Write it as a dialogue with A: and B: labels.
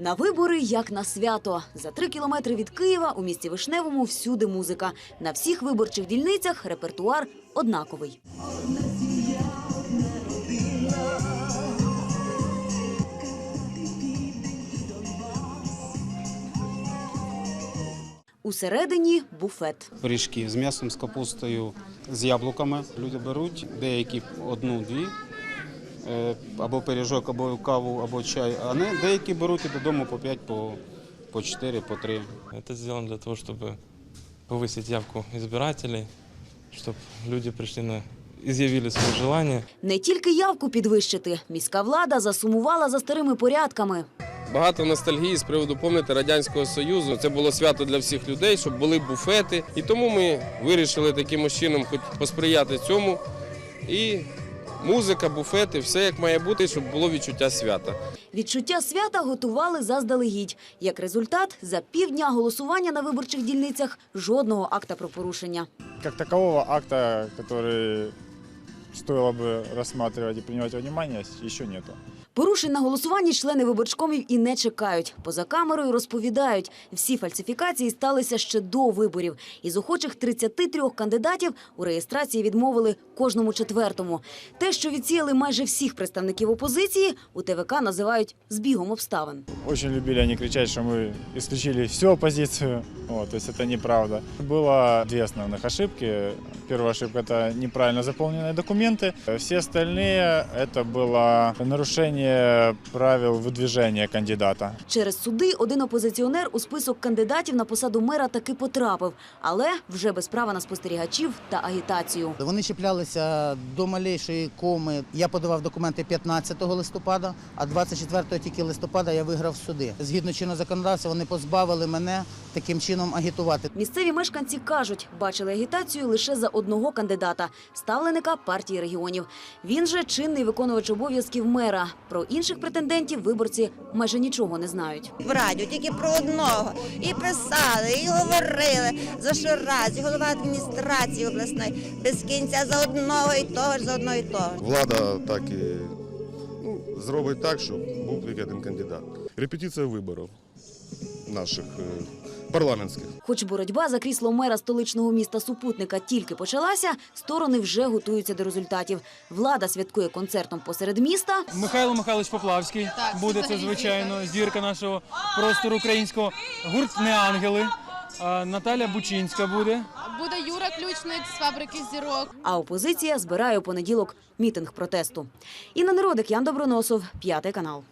A: На вибори як на свято. За три кілометри від Києва у місті Вишневому всюди музика. На всіх виборчих дільницях репертуар однаковий. Усередині буфет.
B: пиріжки з м'ясом, з капустою, з яблуками. Люди беруть деякі одну-дві, або пиріжок, або каву, або чай. А не деякі беруть і додому по 5, по, по 4, по 3.
C: Это сделано для того, чтобы повысить явку избирателей, чтобы люди пришли на изъявили своє желання.
A: Не тільки явку підвищити. Міська влада засумувала за старими порядками.
D: Багато ностальгії з приводу пам'яті Радянського Союзу. Це було свято для всіх людей, щоб були буфети. І тому ми вирішили таким ось чином хоч посприяти цьому. І музика, буфети, все як має бути, щоб було відчуття свята.
A: Відчуття свята готували заздалегідь. Як результат, за півдня голосування на виборчих дільницях жодного акта про порушення.
E: Як такового акта, який стоило б розглядати і приймати во ще еще нету.
A: Порушень на голосуванні члени виборчкомів і не чекають. Поза камерою розповідають, всі фальсифікації сталися ще до виборів. Із охочих 33 кандидатів у реєстрації відмовили кожному четвертому. Те, що відсіяли майже всіх представників опозиції, у ТВК називають збігом обставин.
E: Очень любили они кричать, что мы исключили всю оппозицию. Вот, то есть это неправда. Было две основных ошибки. Первая ошибка – это неправильно заполненные документы. Все остальные – это было нарушение правил выдвижения кандидата.
A: Через суди один опозиціонер у список кандидатів на посаду мера таки потрапив, але вже без права на спостерігачів та агітацію.
F: Вони чіплялися до малейшої коми. Я подавав документи 15 листопада, а 24 тільки листопада я виграв суди. Згідно чинного законодавства, вони позбавили мене таким чином агітувати.
A: Місцеві мешканці кажуть, бачили агітацію лише за одного кандидата ставленика партії регіонів. Він же чинний виконувач обов'язків мера. Про інших претендентів виборці майже нічого не знають.
G: в радіо тільки про одного. І писали, і говорили за що раз, і голова адміністрації обласної без кінця за одного і того ж, за одного і того ж.
H: влада так і ну, зробить так, щоб був тільки один кандидат. Репетиція виборів наших е, парламентських.
A: Хоч боротьба за крісло мера столичного міста супутника тільки почалася, сторони вже готуються до результатів. Влада святкує концертом посеред міста.
I: Михайло Михайлович Поплавський буде це звичайно зірка нашого простору українського. Гурт не ангели. А, Наталя Бучинська буде.
J: Буде Юра Ключник з фабрики зірок.
A: А опозиція збирає у понеділок мітинг протесту. Інна Народик, Ян Доброносов, п'ятий канал.